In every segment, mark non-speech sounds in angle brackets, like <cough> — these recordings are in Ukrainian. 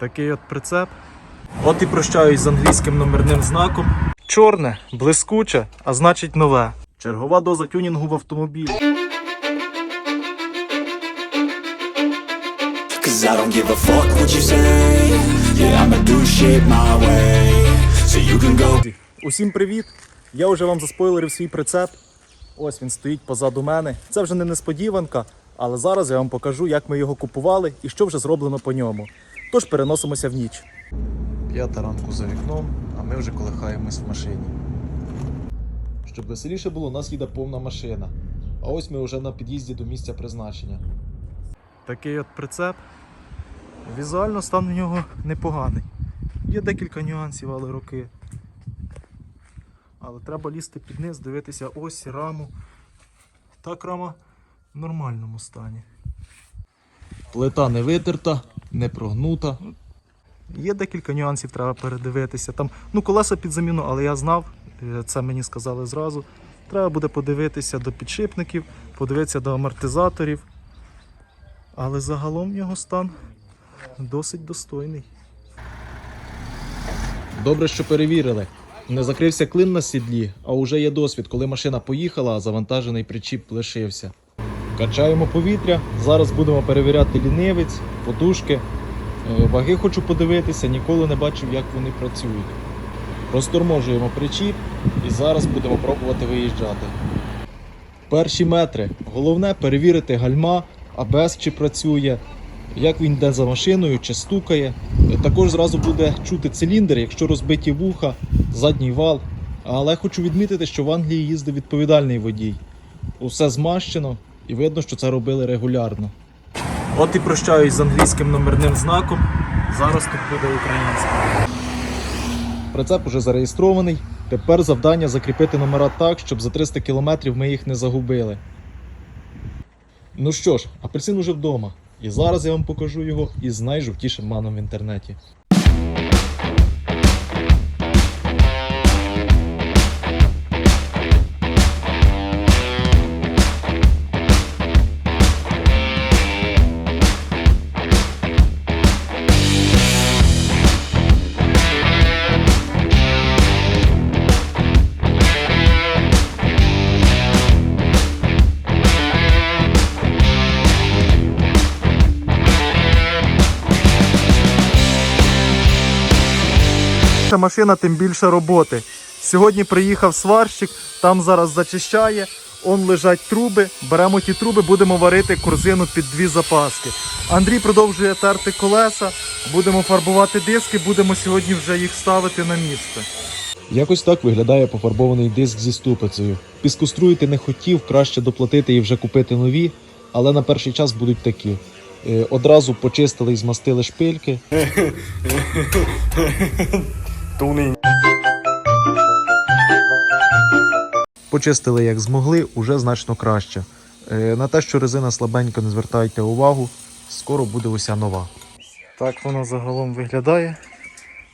Такий от прицеп. От і прощаюсь з англійським номерним знаком. Чорне, блискуче, а значить нове. Чергова доза тюнінгу в автомобілі. Cause I don't give a fuck what you say Yeah, I'ma do shit my way So you can go Усім привіт! Я вже вам заспойлерив свій прицеп. Ось він стоїть позаду мене. Це вже не несподіванка, але зараз я вам покажу, як ми його купували і що вже зроблено по ньому. Тож переносимося в ніч. П'ята ранку за вікном, а ми вже колихаємось в машині. Щоб веселіше було, у нас їде повна машина. А ось ми вже на під'їзді до місця призначення. Такий от прицеп. Візуально стан в нього непоганий. Є декілька нюансів, але роки. Але треба лізти під низ, дивитися ось раму. Так рама в нормальному стані. Плита не витерта, не прогнута. Є декілька нюансів, треба передивитися. Там, ну, колеса під заміну, але я знав, е, це мені сказали зразу. Треба буде подивитися до підшипників, подивитися до амортизаторів. Але загалом його стан досить достойний. Добре, що перевірили. Не закрився клин на сідлі, а вже є досвід, коли машина поїхала, а завантажений причіп лишився. Качаємо повітря. Зараз будемо перевіряти лінивець, подушки. Е, Ваги хочу подивитися, ніколи не бачив, як вони працюють. Розторможуємо причіп і зараз будемо пробувати виїжджати. Перші метри. Головне перевірити гальма, АБС чи працює, як він йде за машиною, чи стукає. Також зразу буде чути циліндр, якщо розбиті вуха, задній вал. Але хочу відмітити, що в Англії їздив відповідальний водій. Усе змащено і видно, що це робили регулярно. От і прощаюсь з англійським номерним знаком. Зараз тут буде українська. Прицеп уже зареєстрований. Тепер завдання закріпити номера так, щоб за 300 кілометрів ми їх не загубили. Ну що ж, апельсин уже вдома. І зараз я вам покажу його із найжовтішим маном в інтернеті. Більше машина, тим більше роботи. Сьогодні приїхав сварщик, там зараз зачищає, он лежать труби. Беремо ті труби, будемо варити корзину під дві запаски. Андрій продовжує терти колеса, будемо фарбувати диски, будемо сьогодні вже їх ставити на місце. Якось так виглядає пофарбований диск зі ступицею. Піскоструїти не хотів, краще доплатити і вже купити нові, але на перший час будуть такі. Е, Одразу почистили і змастили шпильки. <laughs> Почистили як змогли, уже значно краще. Е, На те, що резина слабенька, не звертайте увагу, скоро буде уся нова. Так воно загалом виглядає.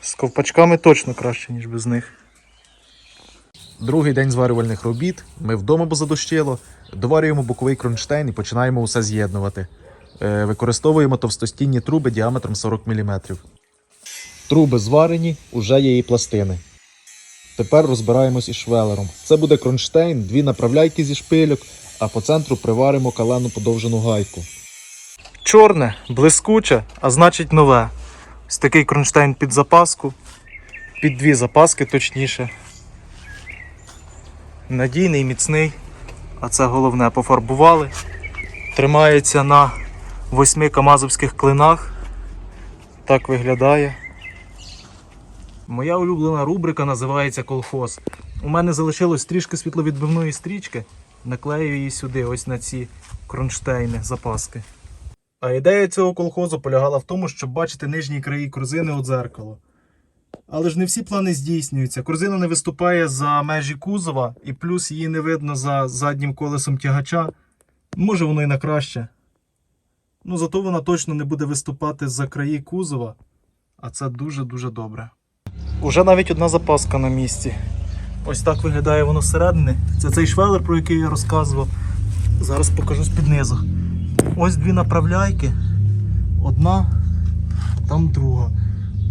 З ковпачками точно краще, ніж без них. Другий день зварювальних робіт. Ми вдома, бо задощило. Доварюємо боковий кронштейн і починаємо усе з'єднувати. Е, Використовуємо товстостінні труби діаметром 40 мм. Труби зварені, уже є і пластини. Тепер розбираємось із швелером. Це буде кронштейн, дві направляйки зі шпильок, а по центру приваримо калену подовжену гайку. Чорне, блискуче, а значить нове. Ось такий кронштейн під запаску. Під дві запаски точніше. Надійний, міцний. А це головне пофарбували. Тримається на восьми камазовських клинах. Так виглядає. Моя улюблена рубрика називається Колхоз. У мене залишилось трішки світловідбивної стрічки. Наклею її сюди, ось на ці кронштейни, запаски. А ідея цього колхозу полягала в тому, щоб бачити нижні краї корзини у дзеркало. Але ж не всі плани здійснюються. Корзина не виступає за межі кузова, і плюс її не видно за заднім колесом тягача. Може воно і на краще. Ну зато вона точно не буде виступати за краї кузова, а це дуже-дуже добре. Уже навіть одна запаска на місці. Ось так виглядає воно зсередини. Це цей швелер, про який я розказував. Зараз покажу з під низу. Ось дві направляйки. Одна там друга.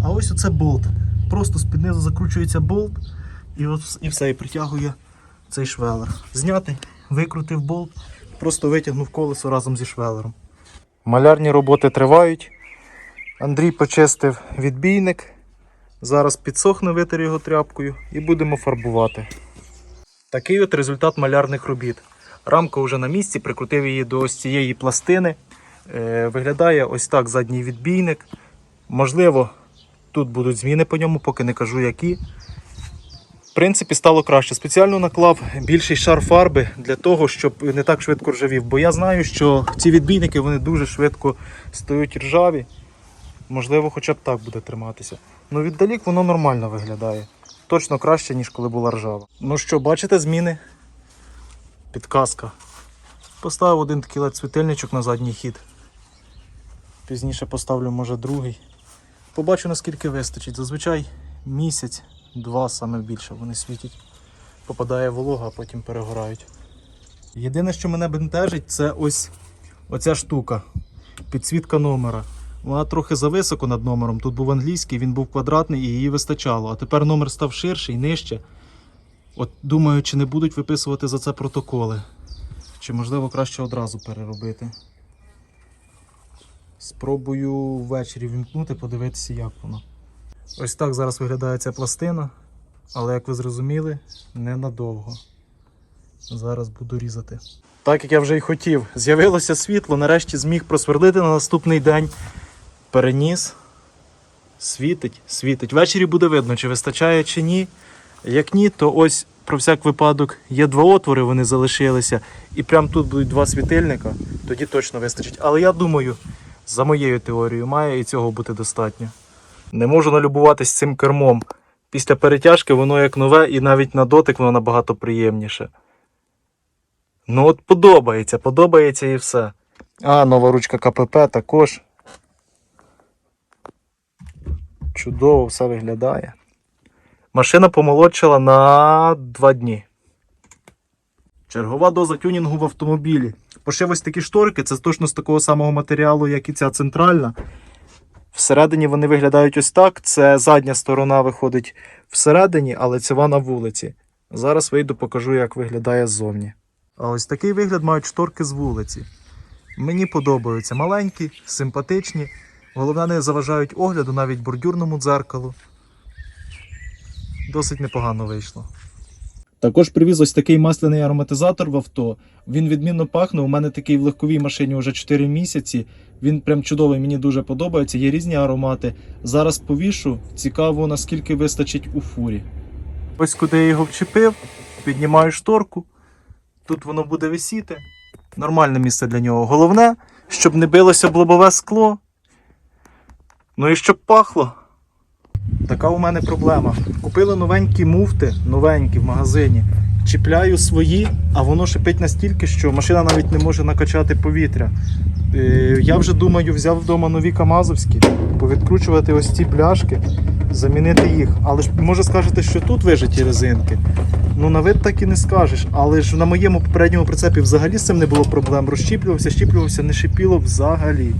А ось оце болт. Просто з-під низу закручується болт і, от, і все, і притягує цей швелер. Зняти, викрутив болт, просто витягнув колесо разом зі швелером. Малярні роботи тривають. Андрій почистив відбійник. Зараз підсохне, витер його тряпкою і будемо фарбувати. Такий от результат малярних робіт. Рамка вже на місці, прикрутив її до ось цієї пластини. Е, виглядає ось так задній відбійник. Можливо, тут будуть зміни по ньому, поки не кажу які. В принципі, стало краще. Спеціально наклав більший шар фарби для того, щоб не так швидко ржавів. Бо я знаю, що ці відбійники вони дуже швидко стають ржаві. Можливо, хоча б так буде триматися. Ну віддалік воно нормально виглядає. Точно краще, ніж коли була ржава. Ну що, бачите зміни? Підказка. Поставив один такий led світильничок на задній хід. Пізніше поставлю, може, другий. Побачу, наскільки вистачить. Зазвичай місяць, два саме більше вони світять. Попадає волога, а потім перегорають. Єдине, що мене бентежить, це ось оця штука. Підсвітка номера. Вона трохи зависоко над номером. Тут був англійський, він був квадратний і її вистачало. А тепер номер став ширший, нижче. От думаю, чи не будуть виписувати за це протоколи. Чи можливо краще одразу переробити. Спробую ввечері вімкнути, подивитися, як воно. Ось так зараз виглядає ця пластина, але як ви зрозуміли, ненадовго. Зараз буду різати. Так як я вже й хотів, з'явилося світло, нарешті зміг просверлити на наступний день. Переніс. Світить, світить. Ввечері буде видно, чи вистачає, чи ні. Як ні, то ось про всяк випадок є два отвори, вони залишилися. І прямо тут будуть два світильника, тоді точно вистачить. Але я думаю, за моєю теорією, має і цього бути достатньо. Не можу налюбуватись цим кермом. Після перетяжки воно як нове, і навіть на дотик воно набагато приємніше. Ну от подобається, подобається і все. А, нова ручка КПП також. Чудово все виглядає. Машина помолодшила на 2 дні. Чергова доза тюнінгу в автомобілі. Пошив ось такі шторки, це точно з такого самого матеріалу, як і ця центральна. Всередині вони виглядають ось так. Це задня сторона виходить всередині, але цього на вулиці. Зараз вийду, покажу, як виглядає ззовні. А ось такий вигляд мають шторки з вулиці. Мені подобаються маленькі, симпатичні. Головне, не заважають огляду навіть бордюрному дзеркалу. Досить непогано вийшло. Також привіз ось такий масляний ароматизатор в авто. Він відмінно пахне. У мене такий в легковій машині вже 4 місяці. Він прям чудовий, мені дуже подобається. Є різні аромати. Зараз повішу. Цікаво, наскільки вистачить у фурі. Ось куди я його вчепив, піднімаю шторку. Тут воно буде висіти. Нормальне місце для нього. Головне, щоб не билося б лобове скло. Ну і щоб пахло. Така у мене проблема. Купили новенькі муфти, новенькі в магазині. Чіпляю свої, а воно шипить настільки, що машина навіть не може накачати повітря. Е, Я вже думаю, взяв вдома нові Камазовські, повідкручувати ось ці пляшки, замінити їх. Але ж може скажете, що тут вижиті резинки. Ну, на вид так і не скажеш. Але ж на моєму попередньому прицепі взагалі з цим не було проблем. Розщіплювався, щіплювався, не шипіло взагалі.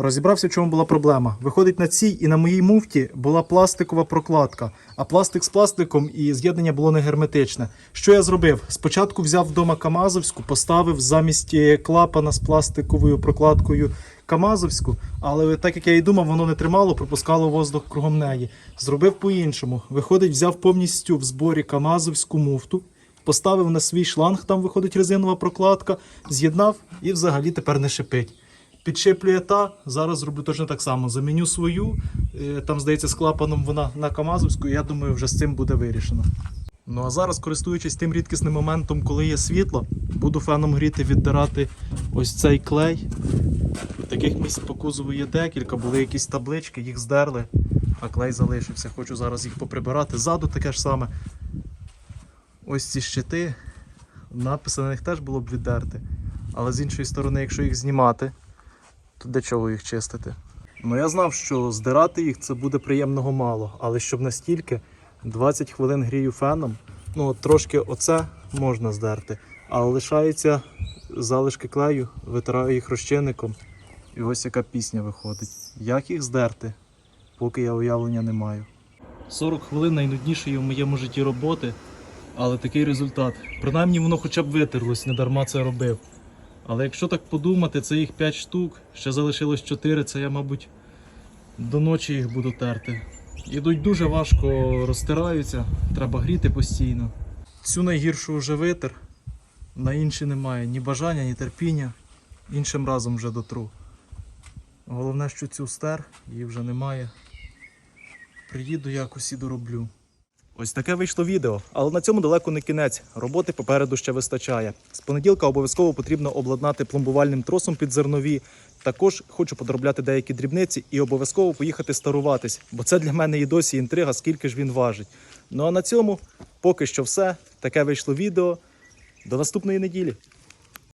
Розібрався, в чому була проблема. Виходить, на цій і на моїй муфті була пластикова прокладка, а пластик з пластиком і з'єднання було не герметичне. Що я зробив? Спочатку взяв вдома Камазовську, поставив замість е, клапана з пластиковою прокладкою Камазовську, але так як я і думав, воно не тримало, пропускало воздух кругом неї. Зробив по-іншому. Виходить, взяв повністю в зборі Камазовську муфту. Поставив на свій шланг, там виходить резинова прокладка, з'єднав і взагалі тепер не шипить. Підшиплює та, зараз зроблю точно так само. Заміню свою, е, там, здається, з клапаном вона на Камазовську, і я думаю, вже з цим буде вирішено. Ну а зараз, користуючись тим рідкісним моментом, коли є світло, буду феном гріти, віддирати ось цей клей. Таких місць по кузову є декілька, були якісь таблички, їх здерли, а клей залишився. Хочу зараз їх поприбирати. Ззаду таке ж саме. Ось ці щити, написи на них теж було б віддерти. Але з іншої сторони, якщо їх знімати, то для чого їх чистити? Ну я знав, що здирати їх це буде приємного мало, але щоб настільки 20 хвилин грію феном, ну трошки оце можна здерти, а лишаються залишки клею, витираю їх розчинником, і ось яка пісня виходить. Як їх здерти? поки я уявлення не маю. 40 хвилин найнуднішої в моєму житті роботи, але такий результат. Принаймні воно хоча б витерлось, не дарма це робив. Але якщо так подумати, це їх 5 штук, ще залишилось 4, це я, мабуть, до ночі їх буду терти. Ідуть дуже важко, розтираються, треба гріти постійно. Цю найгіршу вже витер, на інші немає ні бажання, ні терпіння. Іншим разом вже дотру. Головне, що цю стер, її вже немає. Приїду якось і дороблю. Ось таке вийшло відео, але на цьому далеко не кінець. Роботи попереду ще вистачає. З понеділка обов'язково потрібно обладнати пломбувальним тросом під зернові. Також хочу подробляти деякі дрібниці і обов'язково поїхати старуватись, бо це для мене і досі інтрига, скільки ж він важить. Ну а на цьому поки що все. Таке вийшло відео. До наступної неділі.